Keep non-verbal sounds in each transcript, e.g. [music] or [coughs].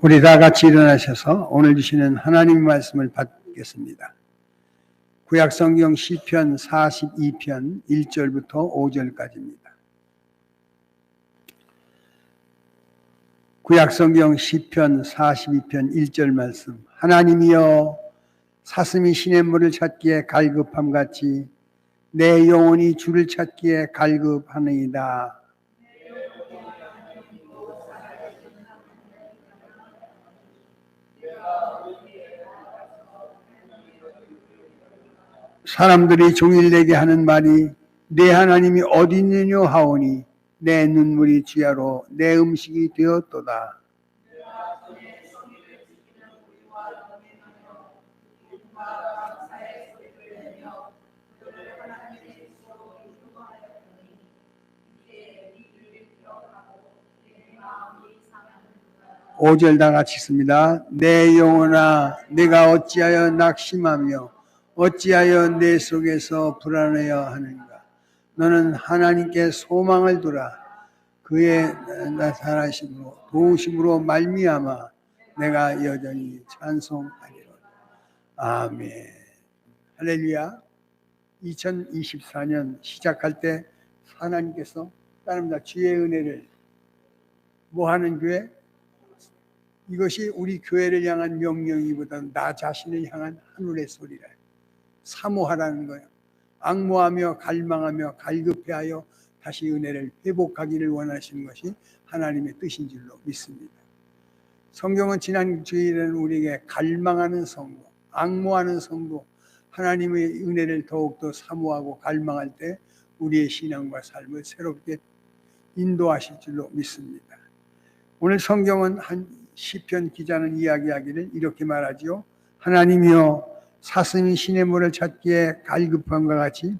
우리 다 같이 일어나셔서 오늘 주시는 하나님 말씀을 받겠습니다. 구약 성경 시편 42편 1절부터 5절까지입니다. 구약 성경 시편 42편 1절 말씀 하나님이여 사슴이 시냇물을 찾기에 갈급함 같이 내 영혼이 주를 찾기에 갈급하느이다. 사람들이 종일 내게 하는 말이 내 하나님이 어디 있느냐 하오니 내 눈물이 주야로 내 음식이 되었도다. 오절다 같이 있습니다. 내 영혼아, 내가 어찌하여 낙심하며 어찌하여 내 속에서 불안해야 하는가? 너는 하나님께 소망을 두라. 그의 나타나심으로 도우심으로 말미암아 내가 여전히 찬송하리라. 아멘. 할렐루야. 2024년 시작할 때 하나님께서 따릅니다. 주의 은혜를 뭐 하는 교회? 이것이 우리 교회를 향한 명령이보다는 나 자신을 향한 하늘의 소리라. 사모하라는 거예요. 악모하며 갈망하며 갈급해하여 다시 은혜를 회복하기를 원하시는 것이 하나님의 뜻인 줄로 믿습니다. 성경은 지난 주일에는 우리에게 갈망하는 성도, 악모하는 성도, 하나님의 은혜를 더욱더 사모하고 갈망할 때 우리의 신앙과 삶을 새롭게 인도하실 줄로 믿습니다. 오늘 성경은 한 시편 기자는 이야기하기를 이렇게 말하지요. 하나님이여 사슴이 시냇물을 찾기에 갈급함과 같이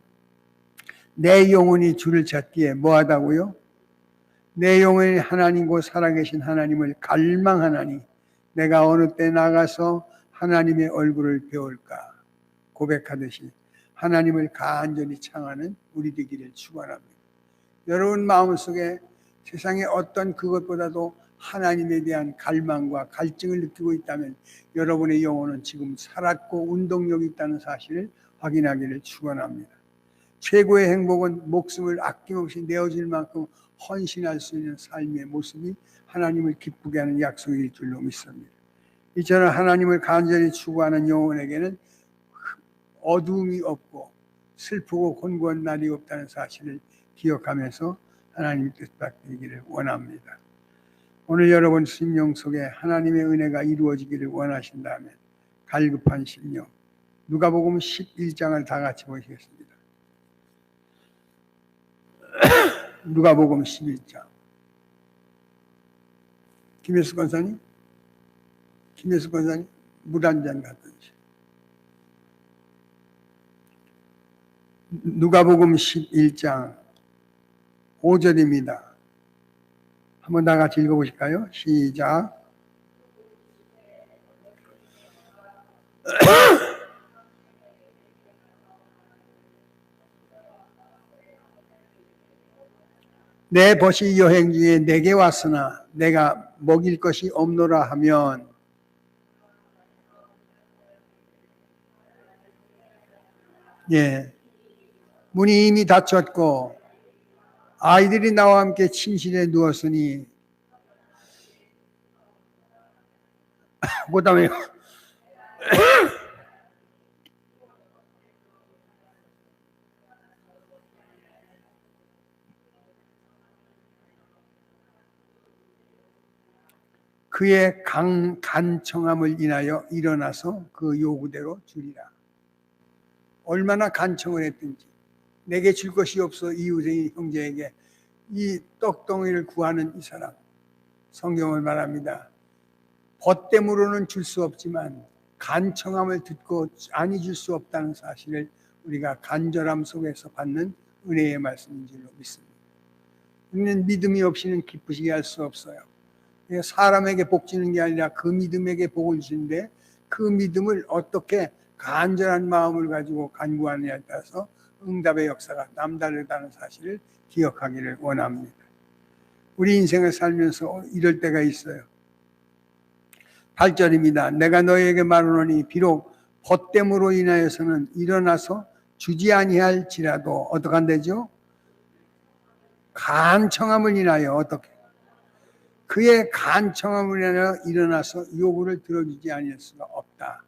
내 영혼이 주를 찾기에 뭐하다고요? 내 영혼이 하나님 곧 살아계신 하나님을 갈망하나니 내가 어느 때 나가서 하나님의 얼굴을 배울까 고백하듯이 하나님을 간절히 창하는 우리 되기를 축원합니다. 여러분 마음속에 세상의 어떤 그것보다도 하나님에 대한 갈망과 갈증을 느끼고 있다면 여러분의 영혼은 지금 살았고 운동력이 있다는 사실을 확인하기를 축원합니다. 최고의 행복은 목숨을 아낌없이 내어질 만큼 헌신할 수 있는 삶의 모습이 하나님을 기쁘게 하는 약속일 줄로 믿습니다. 이처럼 하나님을 간절히 추구하는 영혼에게는 어두움이 없고 슬프고 곤고한 날이 없다는 사실을 기억하면서 하나님 뜻 받기를 원합니다. 오늘 여러분 심령 속에 하나님의 은혜가 이루어지기를 원하신다면 갈급한 심령 누가복음 11장을 다 같이 보시겠습니다. [coughs] 누가복음 11장 김혜수 권사님 김혜수 권사님 잔 갖든지 누가복음 11장 5절입니다. 한번 다 같이 읽어보실까요? 시작. [coughs] 내 벗이 여행 중에 내게 왔으나 내가 먹일 것이 없노라 하면 예 문이 이미 닫혔고 아이들이 나와 함께 침실에 누웠으니 [laughs] 그 다음에 [laughs] 그의 강, 간청함을 인하여 일어나서 그 요구대로 주리라. 얼마나 간청을 했든지 내게 줄 것이 없어 이웃의 형제에게 이 떡덩이를 구하는 이 사람 성경을 말합니다. 벗됨으로는 줄 수 없지만 간청함을 듣고 아니 줄 수 없다는 사실을 우리가 간절함 속에서 받는 은혜의 말씀인 줄로 믿습니다. 우리는 믿음이 없이는 기쁘시게 할 수 없어요. 사람에게 복 주는 게 아니라 그 믿음에게 복을 주는데 그 믿음을 어떻게 간절한 마음을 가지고 간구하느냐에 따라서 응답의 역사가 남다르다는 사실을 기억하기를 원합니다. 우리 인생을 살면서 이럴 때가 있어요. 8절입니다. 내가 너희에게 말하노니 비록 벗됨으로 인하여서는 일어나서 주지 아니할지라도 어떡한대죠? 간청함을 인하여 어떻게 그의 간청함을 인하여 일어나서 요구를 들어주지 아니할 수가 없다.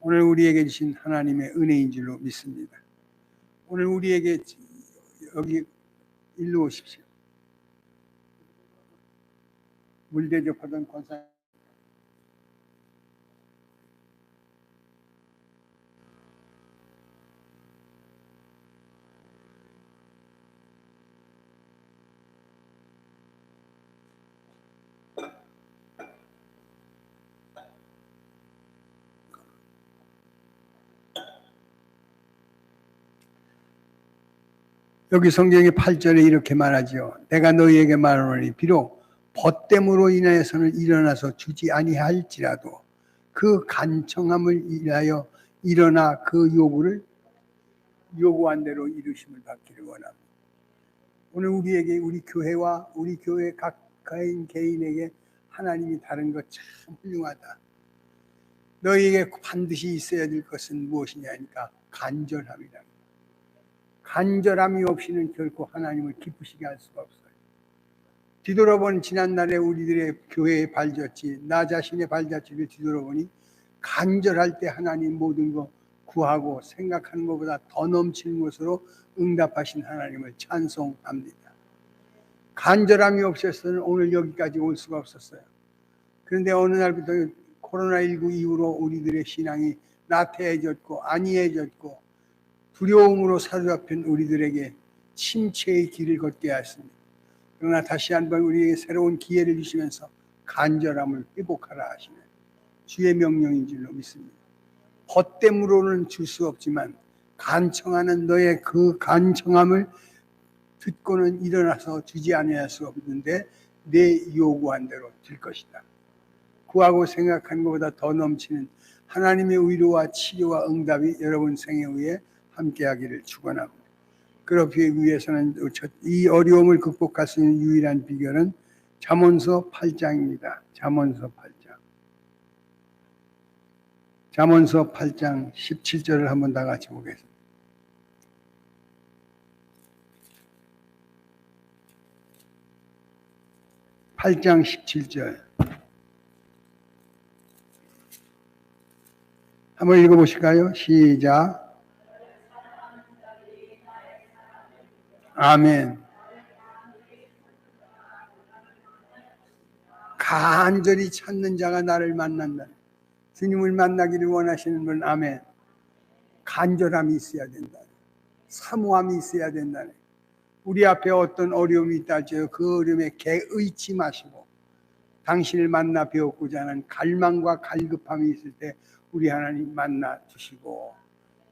오늘 우리에게 주신 하나님의 은혜인 줄로 믿습니다. 오늘 우리에게 여기 일로 오십시오. 물 대접하던 권사 여기 성경의 8절에 이렇게 말하죠. 내가 너희에게 말하노니 비록 벗됨으로 인하여서는 일어나서 주지 아니할지라도 그 간청함을 인하여 일어나 그 요구를 요구한 대로 이루심을 받기를 원합니다. 오늘 우리에게 우리 교회와 우리 교회 각 개인 개인에게 하나님이 다른 것 참 훌륭하다. 너희에게 반드시 있어야 될 것은 무엇이냐니까 간절함이다. 간절함이 없이는 결코 하나님을 기쁘시게 할 수가 없어요. 뒤돌아본 지난날에 우리들의 교회의 발자취, 나 자신의 발자취를 뒤돌아보니 간절할 때 하나님 모든 거 구하고 생각하는 것보다 더 넘치는 것으로 응답하신 하나님을 찬송합니다. 간절함이 없었으면 오늘 여기까지 올 수가 없었어요. 그런데 어느 날부터 코로나19 이후로 우리들의 신앙이 나태해졌고 안이해졌고 두려움으로 사로잡힌 우리들에게 침체의 길을 걷게 하였습니다. 그러나 다시 한번 우리에게 새로운 기회를 주시면서 간절함을 회복하라 하시는 주의 명령인 줄로 믿습니다. 벗됨으로는 줄 수 없지만 간청하는 너의 그 간청함을 듣고는 일어나서 주지 아니할 수 없는데 내 요구한 대로 될 것이다. 구하고 생각한 것보다 더 넘치는 하나님의 위로와 치료와 응답이 여러분 생애 위에 함께하기를 축원합니다. 그렇기 위해서는 이 어려움을 극복할 수 있는 유일한 비결은 잠언서 8장입니다. 잠언서 8장. 잠언서 8장 17절을 한번 다 같이 보겠습니다. (8장 17절) 한번 읽어보실까요? 시작 아멘. 간절히 찾는 자가 나를 만난다. 주님을 만나기를 원하시는 분, 아멘. 간절함이 있어야 된다. 사모함이 있어야 된다. 우리 앞에 어떤 어려움이 있다 할지요. 그 어려움에 개의치 마시고 당신을 만나 배웠고자 하는 갈망과 갈급함이 있을 때 우리 하나님 만나 주시고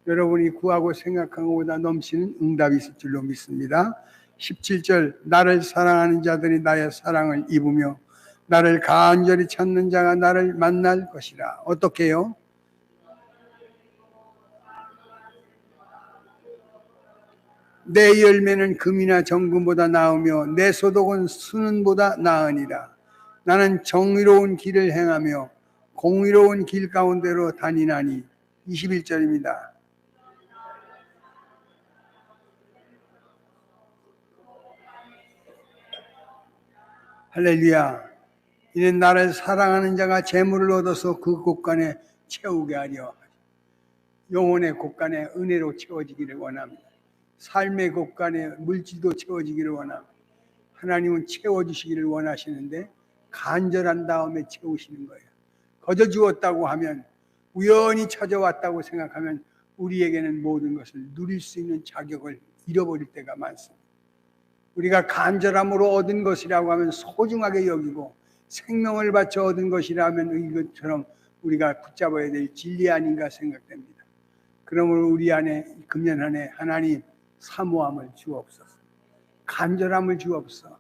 여러분이 구하고 생각한 것보다 넘치는 응답이 있을 줄로 믿습니다. 17절 나를 사랑하는 자들이 나의 사랑을 입으며 나를 간절히 찾는 자가 나를 만날 것이라. 어떻게요? 내 열매는 금이나 정금보다 나으며 내 소독은 수는보다 나으니라. 나는 정의로운 길을 행하며 공의로운 길 가운데로 다니나니 21절입니다. 할렐루야. 이는 나를 사랑하는 자가 재물을 얻어서 그 곳간에 채우게 하려. 영혼의 곳간에 은혜로 채워지기를 원합니다. 삶의 곳간에 물질도 채워지기를 원합니다. 하나님은 채워주시기를 원하시는데 간절한 다음에 채우시는 거예요. 거저 주었다고 하면 우연히 찾아왔다고 생각하면 우리에게는 모든 것을 누릴 수 있는 자격을 잃어버릴 때가 많습니다. 우리가 간절함으로 얻은 것이라고 하면 소중하게 여기고 생명을 바쳐 얻은 것이라면 이것처럼 우리가 붙잡아야 될 진리 아닌가 생각됩니다. 그러므로 우리 안에 금년 한해 하나님 사모함을 주옵소서. 간절함을 주옵소서.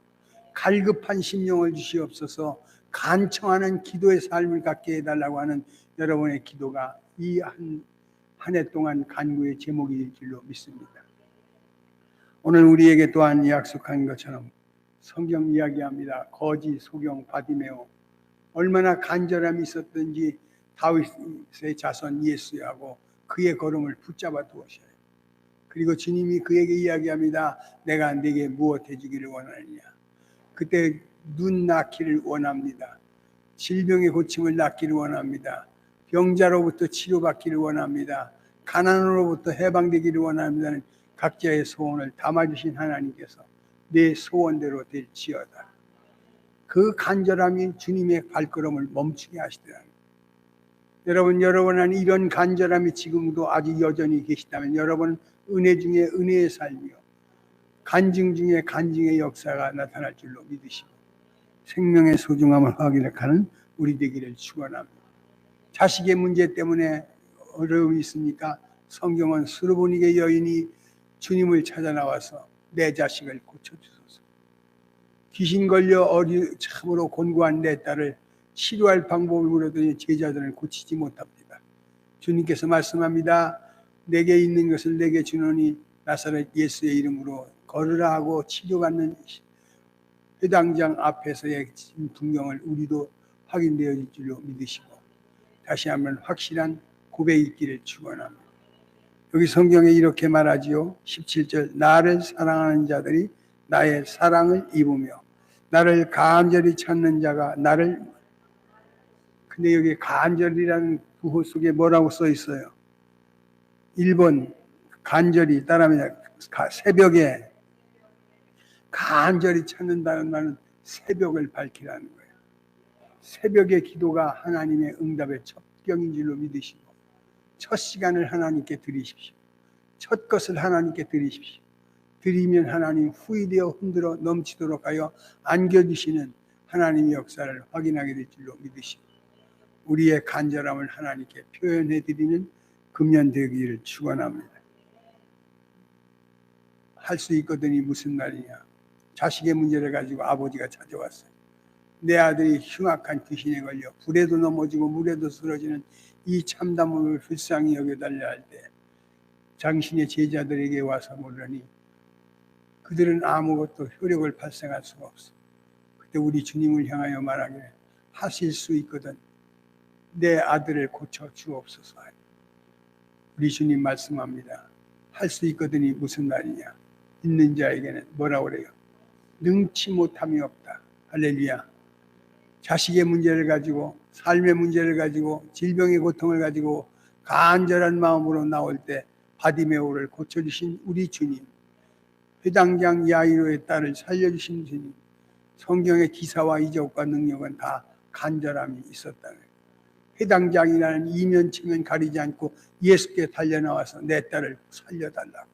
갈급한 심령을 주시옵소서. 간청하는 기도의 삶을 갖게 해달라고 하는 여러분의 기도가 이 한 한 해 동안 간구의 제목일 줄로 믿습니다. 오늘 우리에게 또한 약속한 것처럼 성경 이야기합니다. 거지 소경 바디메오 얼마나 간절함이 있었던지 다윗의 자손 예수하고 그의 걸음을 붙잡아 두었어요. 그리고 주님이 그에게 이야기합니다. 내가 네게 무엇 해주기를 원하느냐. 그때 눈 낳기를 원합니다. 질병의 고침을 낳기를 원합니다. 병자로부터 치료받기를 원합니다. 가난으로부터 해방되기를 원합니다는 각자의 소원을 담아주신 하나님께서 내 소원대로 될지어다. 그 간절함이 주님의 발걸음을 멈추게 하시더라. 여러분, 여러분 안에 이런 간절함이 지금도 아직 여전히 계시다면 여러분 은혜 중에 은혜의 삶이요. 간증 중에 간증의 역사가 나타날 줄로 믿으시고 생명의 소중함을 확인하는 우리 되기를 축원합니다. 자식의 문제 때문에 어려움이 있습니까? 성경은 수르보니게 여인이 주님을 찾아 나와서 내 자식을 고쳐주소서. 귀신 걸려 어리 참으로 곤고한 내 딸을 치료할 방법을 물어더니 제자들은 고치지 못합니다. 주님께서 말씀합니다. 내게 있는 것을 내게 주노니 나사렛 예수의 이름으로 걸으라 하고 치료받는 회당장 앞에서의 풍경을 우리도 확인되어질 줄로 믿으시고 다시 한번 확실한 고백이 있기를 축원합니다. 여기 성경에 이렇게 말하지요. 17절 나를 사랑하는 자들이 나의 사랑을 입으며 나를 간절히 찾는 자가 나를 근데 여기 간절이라는 구호 속에 뭐라고 써 있어요? 1번 간절히 따라하면 새벽에 간절히 찾는다는 말은 새벽을 밝히라는 거예요. 새벽의 기도가 하나님의 응답의 첫 경인 줄로 믿으시고 첫 시간을 하나님께 드리십시오. 첫 것을 하나님께 드리십시오. 드리면 하나님 후이되어 흔들어 넘치도록 하여 안겨주시는 하나님의 역사를 확인하게 될 줄로 믿으시고 우리의 간절함을 하나님께 표현해 드리는 금년 되기를 축원합니다. 할 수 있거든이 무슨 말이냐? 자식의 문제를 가지고 아버지가 찾아왔어요. 내 아들이 흉악한 귀신에 걸려 불에도 넘어지고 물에도 쓰러지는 이 참담함을 불쌍히 여겨달라 할때 당신의 제자들에게 와서 물으니 그들은 아무것도 효력을 발생할 수가 없어. 그때 우리 주님을 향하여 말하기를 하실 수 있거든 내 아들을 고쳐 주옵소서. 우리 주님 말씀합니다. 할 수 있거든이 무슨 말이냐? 있는 자에게는 뭐라 그래요? 능치 못함이 없다. 할렐루야. 자식의 문제를 가지고 삶의 문제를 가지고 질병의 고통을 가지고 간절한 마음으로 나올 때 바디메오를 고쳐주신 우리 주님 회당장 야이로의 딸을 살려주신 주님 성경의 기사와 이적과 능력은 다 간절함이 있었다. 회당장이라는 이면 치면 가리지 않고 예수께 달려나와서 내 딸을 살려달라고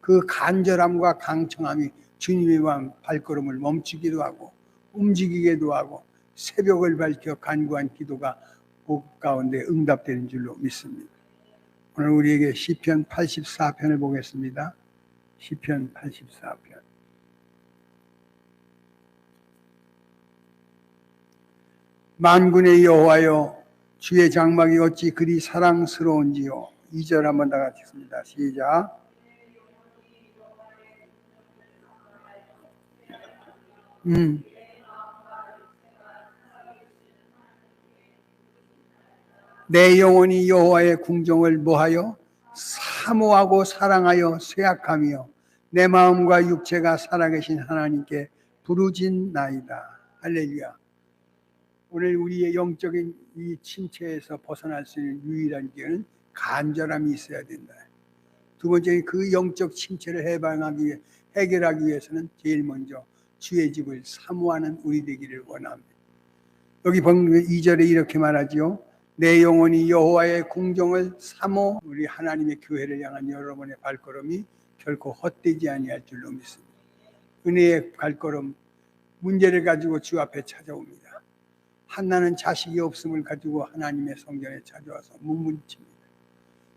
그 간절함과 강청함이 주님의 왕 발걸음을 멈추기도 하고 움직이기도 하고 새벽을 밝혀 간구한 기도가 복 가운데 응답되는 줄로 믿습니다. 오늘 우리에게 시편 84편을 보겠습니다. 시편 84편. 만군의 여호와여 주의 장막이 어찌 그리 사랑스러운지요. 2절 한번 다 같이 읽습니다. 시작. 음. 내 영혼이 여호와의 궁정을 뭐하여 사모하고 사랑하여 쇠약하며 내 마음과 육체가 살아계신 하나님께 부르진 나이다. 할렐루야. 오늘 우리의 영적인 이 침체에서 벗어날 수 있는 유일한 길은 간절함이 있어야 된다. 두 번째 그 영적 침체를 해방하기 위해 해결하기 위해서는 제일 먼저 주의 집을 사모하는 우리 되기를 원합니다. 여기 본 2절에 이렇게 말하지요. 내 영혼이 여호와의 궁정을 사모 우리 하나님의 교회를 향한 여러분의 발걸음이 결코 헛되지 아니할 줄로 믿습니다. 은혜의 발걸음 문제를 가지고 주 앞에 찾아옵니다. 한나는 자식이 없음을 가지고 하나님의 성전에 찾아와서 문문칩니다.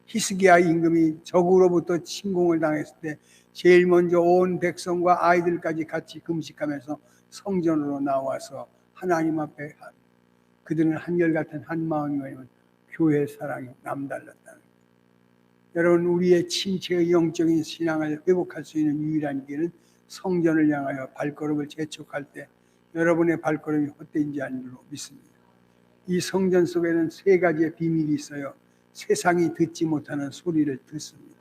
히스기야 임금이 적으로부터 침공을 당했을 때 제일 먼저 온 백성과 아이들까지 같이 금식하면서 성전으로 나와서 하나님 앞에 그들은 한결같은 한 마음이면 교회 사랑이 남달랐다는 여러분 우리의 침체의 영적인 신앙을 회복할 수 있는 유일한 길은 성전을 향하여 발걸음을 재촉할 때 여러분의 발걸음이 않는 줄로 믿습니다. 이 성전 속에는 세 가지의 비밀이 있어요. 세상이 듣지 못하는 소리를 듣습니다.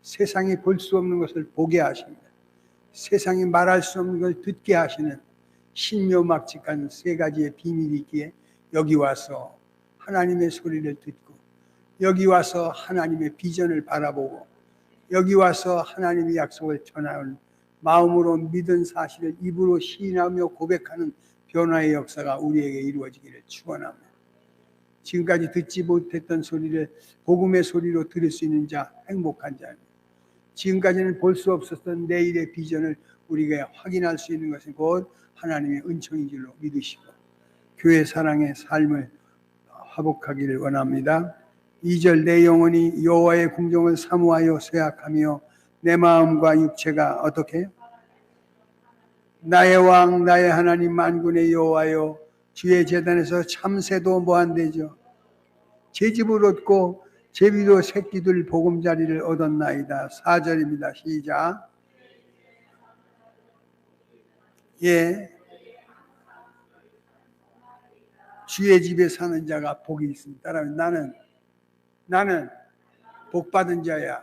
세상이 볼 수 없는 것을 보게 하십니다. 세상이 말할 수 없는 걸 듣게 하시는 신묘막 직한 세 가지의 비밀이 있기에 여기 와서 하나님의 소리를 듣고 여기 와서 하나님의 비전을 바라보고 여기 와서 하나님의 약속을 전하는 마음으로 믿은 사실을 입으로 시인하며 고백하는 변화의 역사가 우리에게 이루어지기를 축원합니다. 지금까지 듣지 못했던 소리를 복음의 소리로 들을 수 있는 자 행복한 자입니다. 지금까지는 볼 수 없었던 내일의 비전을 우리가 확인할 수 있는 것은 곧 하나님의 은총인 줄로 믿으시고 교회 사랑의 삶을 화복하기를 원합니다. 2절 내 영혼이 여호와의 궁정을 사모하여 쇠약하며 내 마음과 육체가 어떻게? 나의 왕 나의 하나님 만군의 여호와여 주의 재단에서 참새도 뭐한대죠 제 집을 얻고 제비도 새끼들 보금자리를 얻었나이다 4절입니다 시작 예 주의 집에 사는 자가 복이 있습니다 따라하면 나는 나는 복 받은 자야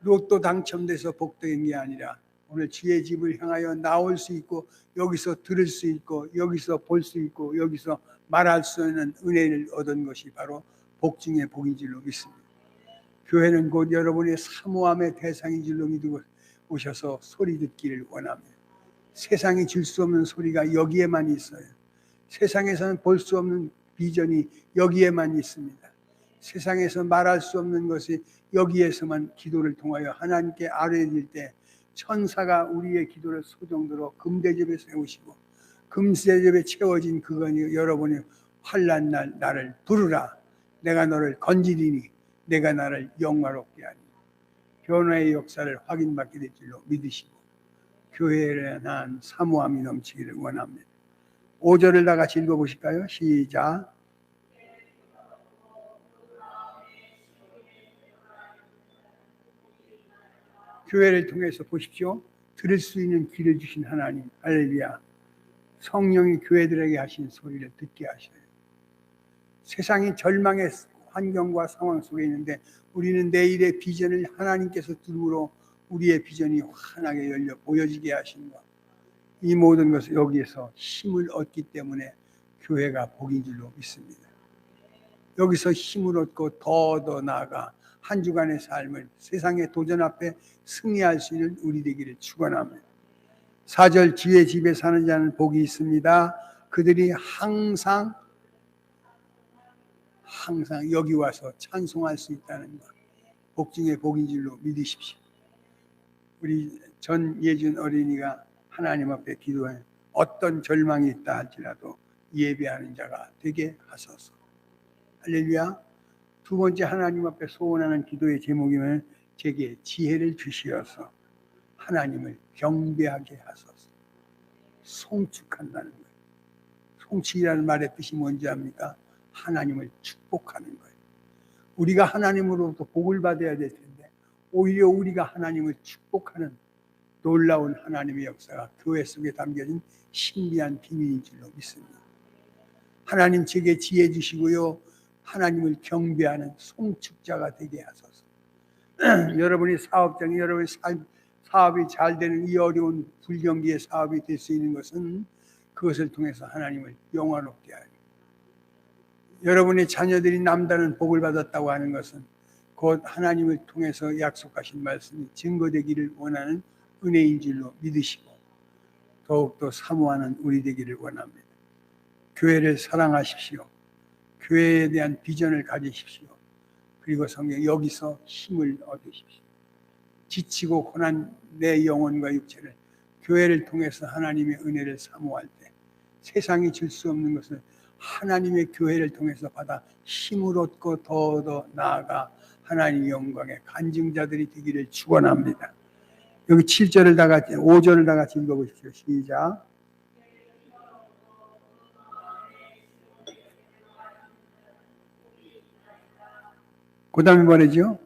로또 당첨돼서 복된 게 아니라 오늘 주의 집을 향하여 나올 수 있고 여기서 들을 수 있고 여기서 볼 수 있고 여기서 말할 수 있는 은혜를 얻은 것이 바로 복 중의 복인 줄로 믿습니다. 교회는 곧 여러분의 사모함의 대상인 줄로 믿고 오셔서 소리 듣기를 원합니다. 세상이 줄 수 없는 소리가 여기에만 있어요. 세상에서는 볼 수 없는 비전이 여기에만 있습니다. 세상에서 말할 수 없는 것이 여기에서만 기도를 통하여 하나님께 아뢰질 때 천사가 우리의 기도를 소정도로 금대접에 세우시고 금대접에 채워진 그건이 여러분의 환란 날 나를 부르라 내가 너를 건지리니 내가 나를 영화롭게 하니 변화의 역사를 확인받게 될 줄로 믿으시고 교회에 대한 사모함이 넘치기를 원합니다. 5절을 다 같이 읽어보실까요? 시작. 교회를 통해서 보십시오. 들을 수 있는 귀를 주신 하나님, 할렐루야. 성령이 교회들에게 하신 소리를 듣게 하셔요. 세상이 절망의 환경과 상황 속에 있는데 우리는 내일의 비전을 하나님께서 두루로 우리의 비전이 환하게 열려 보여지게 하신 것. 이 모든 것을 여기에서 힘을 얻기 때문에 교회가 복인 줄로 믿습니다. 여기서 힘을 얻고 더 더 나아가 한 주간의 삶을 세상의 도전 앞에 승리할 수 있는 우리 되기를 축원합니다. 사절 주의 집에 사는 자는 복이 있습니다. 그들이 항상 항상 여기 와서 찬송할 수 있다는 것. 복 중에 복인 줄로 믿으십시오. 우리 전 예준 어린이가 하나님 앞에 기도해 어떤 절망이 있다 할지라도 예배하는 자가 되게 하소서. 할렐루야. 두 번째 하나님 앞에 소원하는 기도의 제목이면 제게 지혜를 주시어서 하나님을 경배하게 하소서. 송축한다는 거예요. 송축이라는 말의 뜻이 뭔지 압니까? 하나님을 축복하는 거예요. 우리가 하나님으로부터 복을 받아야 될 텐데 오히려 우리가 하나님을 축복하는 놀라운 하나님의 역사가 교회 속에 담겨진 신비한 비밀인 줄로 믿습니다. 하나님 제게 지혜 주시고요. 하나님을 경배하는 송축자가 되게 하소서. [clears throat] 여러분이 사업장이 여러분의 삶, 사업이 잘 되는 이 어려운 불경기의 사업이 될 수 있는 것은 그것을 통해서 하나님을 영화롭게 하니 여러분의 자녀들이 남다른 복을 받았다고 하는 것은 곧 하나님을 통해서 약속하신 말씀이 증거되기를 원하는 은혜인 줄로 믿으시고 더욱더 사모하는 우리 되기를 원합니다. 교회를 사랑하십시오. 교회에 대한 비전을 가지십시오. 그리고 성경 여기서 힘을 얻으십시오. 지치고 고난 내 영혼과 육체를 교회를 통해서 하나님의 은혜를 사모할 때 세상이 줄 수 없는 것을 하나님의 교회를 통해서 받아 힘을 얻고 더더 나아가 하나님의 영광의 간증자들이 되기를 축원합니다. 여기 7절을 다 같이 5절을 다 같이 읽어 보십시오. 시작. 그 다음에 말이죠.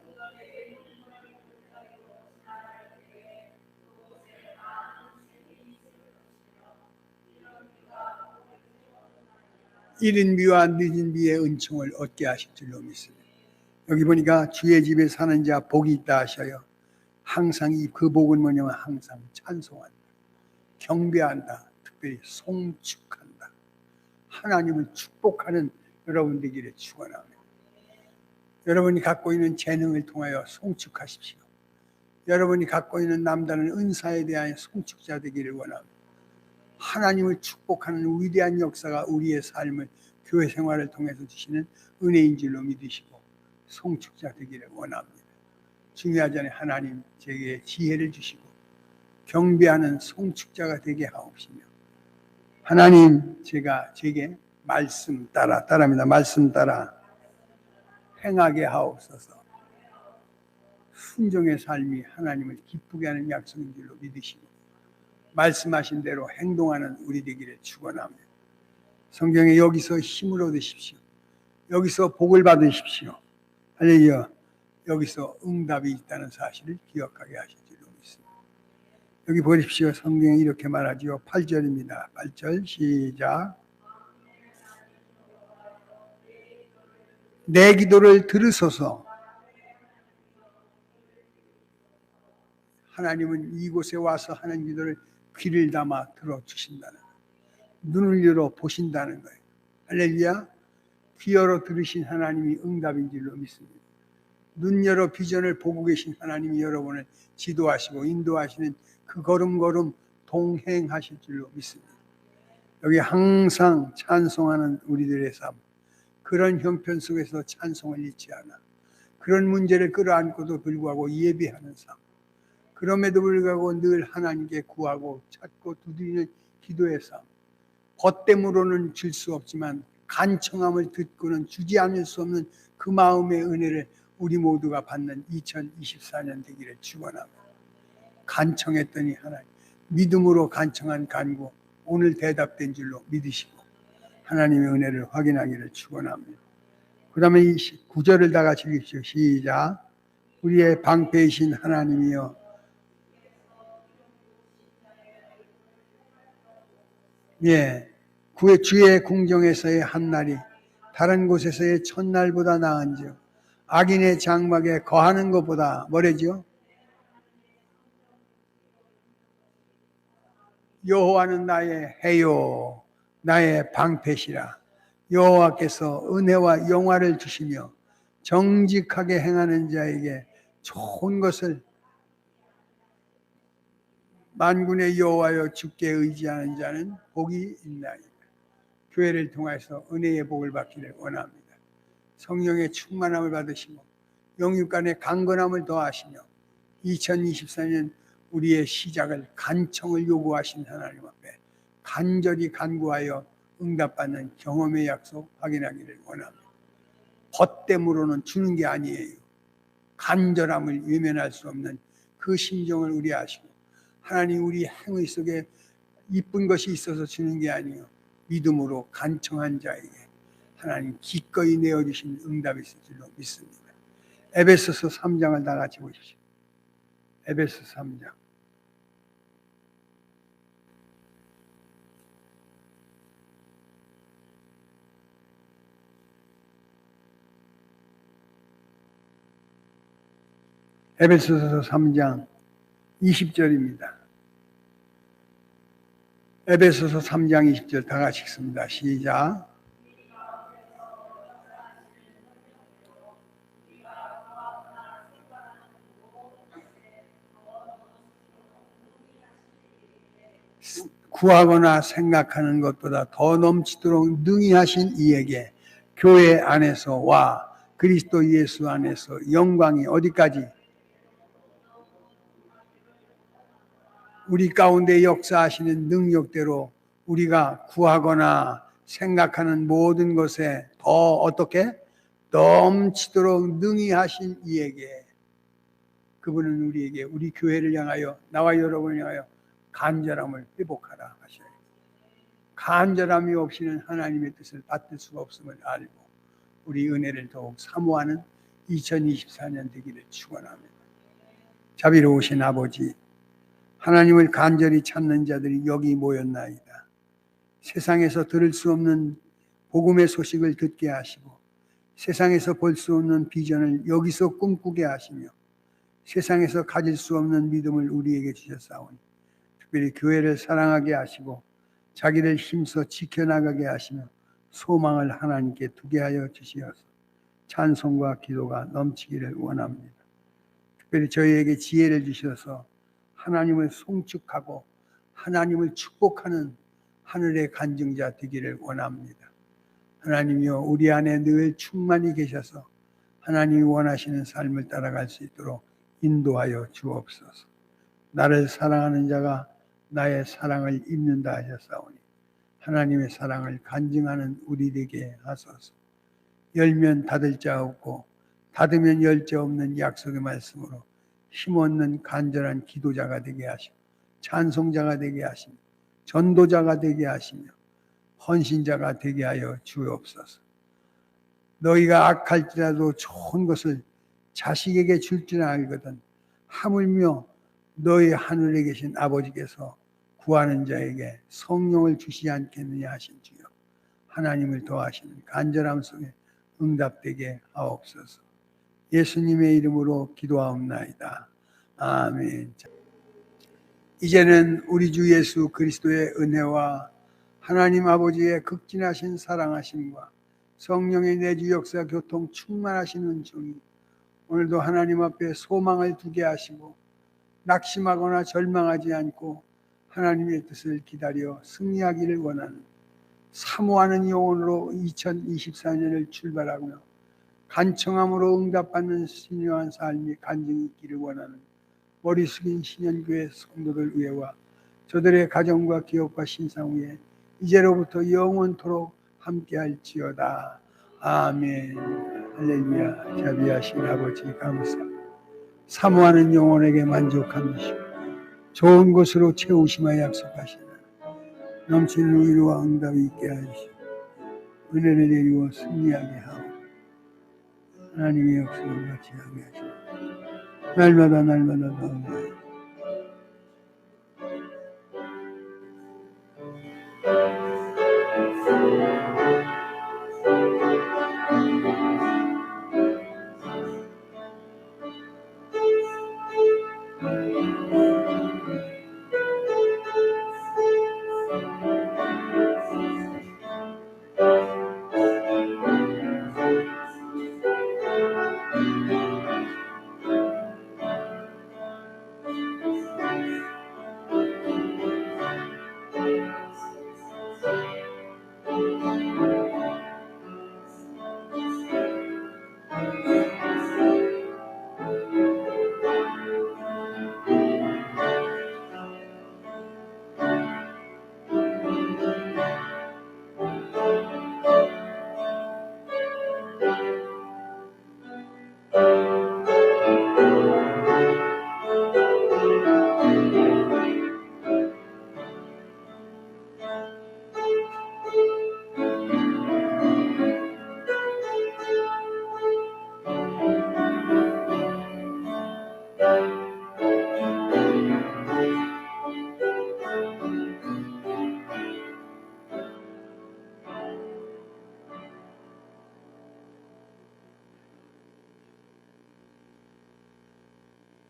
이른 비와 늦은 비의 은총을 얻게 하실 줄로 믿습니다. 여기 보니까 주의 집에 사는 자 복이 있다 하셔요. 항상 이 그 복은 뭐냐면 항상 찬송한다. 경배한다. 특별히 송축한다. 하나님을 축복하는 여러분 되기를 축원합니다. 여러분이 갖고 있는 재능을 통하여 송축하십시오. 여러분이 갖고 있는 남다른 은사에 대한 송축자 되기를 원합니다. 하나님을 축복하는 위대한 역사가 우리의 삶을 교회 생활을 통해서 주시는 은혜인 줄로 믿으시고 송축자 되기를 원합니다. 중요하잖아요. 하나님 제게 지혜를 주시고 경배하는 송축자가 되게 하옵시며 하나님 제가 제게 말씀 따라 따라합니다. 말씀 따라 행하게 하옵소서. 순종의 삶이 하나님을 기쁘게 하는 약속인 줄로 믿으시고 말씀하신 대로 행동하는 우리 되기를 축원합니다. 성경에 여기서 힘을 얻으십시오. 여기서 복을 받으십시오. 할렐루야. 여기서 응답이 있다는 사실을 기억하게 하실 줄로 믿습니다. 여기 보십시오. 성경에 이렇게 말하지요. 8절입니다. 8절 시작. 내 기도를 들으소서. 하나님은 이곳에 와서 하는 기도를 귀를 담아 들어주신다는 거예요. 눈을 열어 보신다는 거예요. 할렐루야. 귀 열어 들으신 하나님이 응답인 줄로 믿습니다. 눈 열어 비전을 보고 계신 하나님이 여러분을 지도하시고 인도하시는 그 걸음걸음 동행하실 줄로 믿습니다. 여기 항상 찬송하는 우리들의 삶, 그런 형편 속에서 찬송을 잊지 않아. 그런 문제를 끌어안고도 불구하고 예비하는 삶. 그럼에도 불구하고 늘 하나님께 구하고 찾고 두드리는 기도의 삶. 벗됨으로는 줄 수 없지만 간청함을 듣고는 주지 않을 수 없는 그 마음의 은혜를 우리 모두가 받는 2024년 되기를 축원합니다. 간청했더니 하나님 믿음으로 간청한 간구 오늘 대답된 줄로 믿으시고 하나님의 은혜를 확인하기를 축원합니다. 그다음에 이 구절을 다 같이 읽으시오. 시작. 우리의 방패이신 하나님이여 예, 구의 주의 궁정에서의 한 날이 다른 곳에서의 첫날보다 나은즉 악인의 장막에 거하는 것보다 뭐래죠? 여호와는 나의 해요 나의 방패시라 여호와께서 은혜와 영화를 주시며 정직하게 행하는 자에게 좋은 것을 만군의 여호와여 주께 의지하는 자는 복이 있나이다. 교회를 통해서 은혜의 복을 받기를 원합니다. 성령의 충만함을 받으시고 영육간의 강건함을 더하시며 2024년 우리의 시작을 간청을 요구하신 하나님 앞에 간절히 간구하여 응답받는 경험의 약속 확인하기를 원합니다. 벗됨으로는 주는 게 아니에요. 간절함을 외면할 수 없는 그 심정을 우리 아시고 하나님 우리 행위 속에 이쁜 것이 있어서 주는 게 아니요 믿음으로 간청한 자에게 하나님 기꺼이 내어주신 응답이 있을 줄로 믿습니다. 에베소서 3장을 다 같이 보십시오. 에베소 3장. 에베소서 3장 20절입니다. 에베소서 3장 20절 다 같이 읽습니다. 시작. 구하거나 생각하는 것보다 더 넘치도록 능히 하신 이에게 교회 안에서 와 그리스도 예수 안에서 영광이 어디까지? 우리 가운데 역사하시는 능력대로 우리가 구하거나 생각하는 모든 것에 더 어떻게? 넘치도록 능히 하신 이에게 그분은 우리에게 우리 교회를 향하여 나와 여러분을 향하여 간절함을 회복하라 하셔요. 간절함이 없이는 하나님의 뜻을 받을 수가 없음을 알고 우리 은혜를 더욱 사모하는 2024년 되기를 축원합니다. 자비로우신 아버지 하나님을 간절히 찾는 자들이 여기 모였나이다. 세상에서 들을 수 없는 복음의 소식을 듣게 하시고 세상에서 볼 수 없는 비전을 여기서 꿈꾸게 하시며 세상에서 가질 수 없는 믿음을 우리에게 주셨사오니 특별히 교회를 사랑하게 하시고 자기를 힘써 지켜나가게 하시며 소망을 하나님께 두게 하여 주시어서 찬송과 기도가 넘치기를 원합니다. 특별히 저희에게 지혜를 주셔서 하나님을 송축하고 하나님을 축복하는 하늘의 간증자 되기를 원합니다. 하나님이여 우리 안에 늘 충만히 계셔서 하나님이 원하시는 삶을 따라갈 수 있도록 인도하여 주옵소서. 나를 사랑하는 자가 나의 사랑을 입는다 하셨사오니 하나님의 사랑을 간증하는 우리에게 하소서. 열면 닫을 자 없고 닫으면 열 자 없는 약속의 말씀으로 힘없는 간절한 기도자가 되게 하시고 찬송자가 되게 하시며 전도자가 되게 하시며 헌신자가 되게 하여 주옵소서. 너희가 악할지라도 좋은 것을 자식에게 줄 줄 알거든 하물며 너희 하늘에 계신 아버지께서 구하는 자에게 성령을 주시지 않겠느냐 하신 주여 하나님을 도하시는 간절함 속에 응답되게 하옵소서. 예수님의 이름으로 기도하옵나이다. 아멘. 이제는 우리 주 예수 그리스도의 은혜와 하나님 아버지의 극진하신 사랑하심과 성령의 내주 역사 교통 충만하시는 종이 오늘도 하나님 앞에 소망을 두게 하시고 낙심하거나 절망하지 않고 하나님의 뜻을 기다려 승리하기를 원하는 사모하는 영혼으로 2024년을 출발하며 간청함으로 응답받는 신령한 삶이 간증이 있기를 원하는 머리 숙인 신현교회 성도들 위해와 저들의 가정과 기업과 신상 위에 이제로부터 영원토록 함께할지어다. 아멘. 할렐루야. 자비하신 아버지 감사. 사모하는 영혼에게 만족함이시오. 좋은 것으로 채우심하 약속하시나. 넘치는 의로와 응답이 있게 하시오. 은혜를 내리워 승리하게 하오. 하나님의 역사를 같이 하게 하시오. 날마다 날마다 더